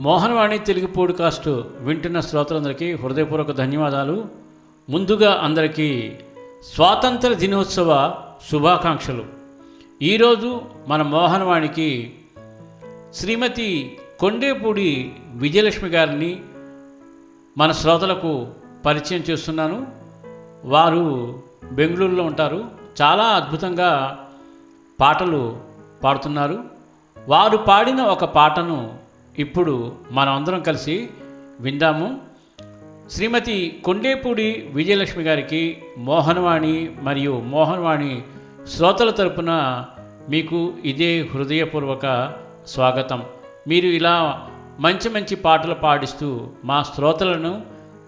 Mohanavani Telugu podcast వింటున్న శ్రోతలందరికీ హృదయపూర్వక ధన్యవాదాలు. ముందుగా అందరికీ స్వాతంత్ర దినోత్సవ శుభాకాంక్షలు. ఈరోజు మన మోహనవాణికి శ్రీమతి కొండేపూడి విజయలక్ష్మి గారిని మన శ్రోతలకు పరిచయం చేస్తున్నాను. వారు బెంగళూరులో ఉంటారు. చాలా అద్భుతంగా పాటలు పాడుతున్నారు. వారు పాడిన ఒక పాటను ఇప్పుడు మనమందరం కలిసి విందాము. శ్రీమతి కొండేపూడి విజయలక్ష్మి గారికి మోహనవాణి మరియు మోహనవాణి శ్రోతల తరపున మీకు ఇదే హృదయపూర్వక స్వాగతం. మీరు ఇలా మంచి మంచి పాటలు పాడిస్తూ మా శ్రోతలను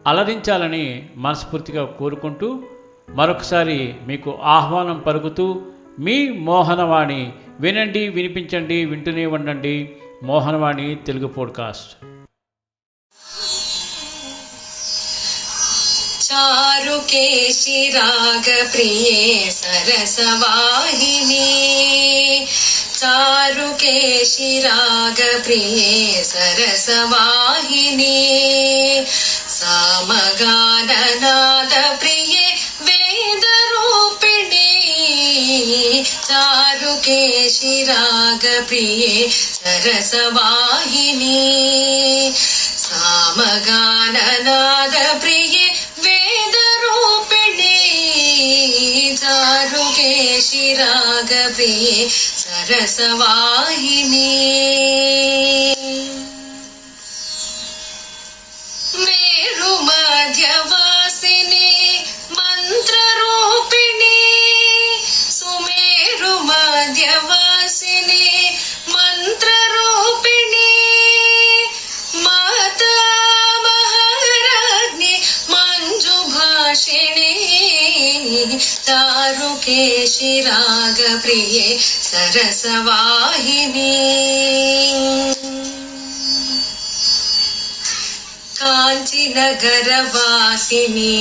అలరించాలని మనస్ఫూర్తిగా కోరుకుంటూ మరొకసారి మీకు ఆహ్వానం పలుకుతూ మీ మోహనవాణి వినండి వినిపించండి వింటూనే ఉండండి. మోహన్వాణి తెలుగు పోడ్కాస్ట్ చారుకేశి రాగ ప్రియే సరసవాహిని చారుకేశి రాగ ప్రియే సరసవాహిని సామగాననా चारुकेशि रागप्रिये सरसवाहिनी सामगाननादप्रिये वेदरूपिणी चारुकेशि रागप्रिये सरसवाहिनी चारुकेशि रागप्रिये सरसवाहिनी काञ्चिनगरवासिनी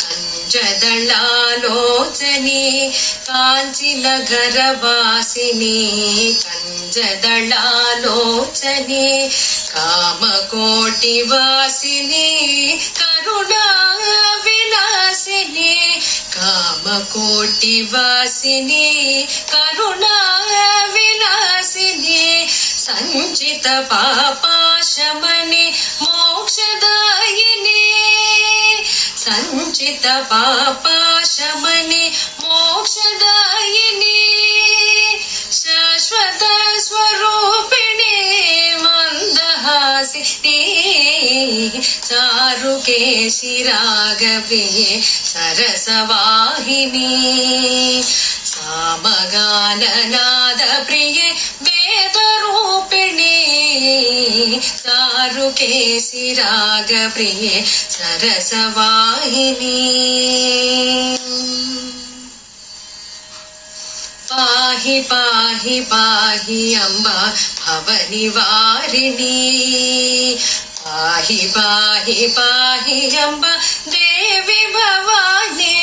कञ्जदलालोचनी काञ्चिनगरवासिनी कञ्जदलालोचनी कामकोटिवासिनी करुणा विलासिनी కామకోటి వాసిని కరుణా విలాసిని సంచిత పాపాశమని మోక్షదాయిని సంచిత పాపాశమని चारुकेशि रागप्रिये सरसवाहिनी। सामगाननादप्रिये वेदरूपिणी। रागप्रिये सरसवाहिनी। पाहि पाहि पाहि अम्ब भवनिवारिणी। പാഹി പാഹി പാഹി അമ്പ ദേവി ഭവാനേ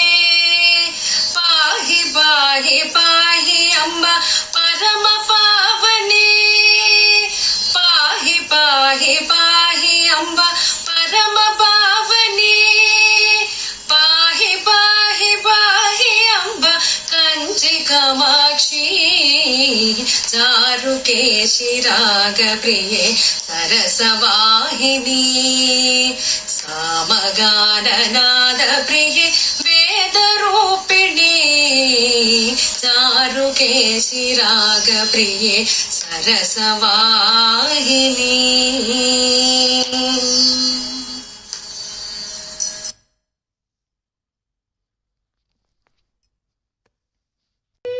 പാഹി പാഹി പാഹി അമ്പ പരമ പാവനേ പാഹി പാഹി പാഹി അമ്പ പരമ പാവനേ പാഹി പാഹി പാഹി അമ്പ കഞ്ചി കമാക്ഷി ചാരുകേശി രാഗപ്രിയേ సరసవాహిని సామగాననాద ప్రియ వేదరూపిణి చారుకేశి రాగ ప్రియ సరసవాహిని.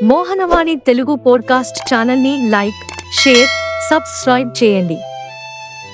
మోహనవాణి తెలుగు పోడ్కాస్ట్ ఛానల్ని లైక్ షేర్ సబ్స్క్రైబ్ చేయండి.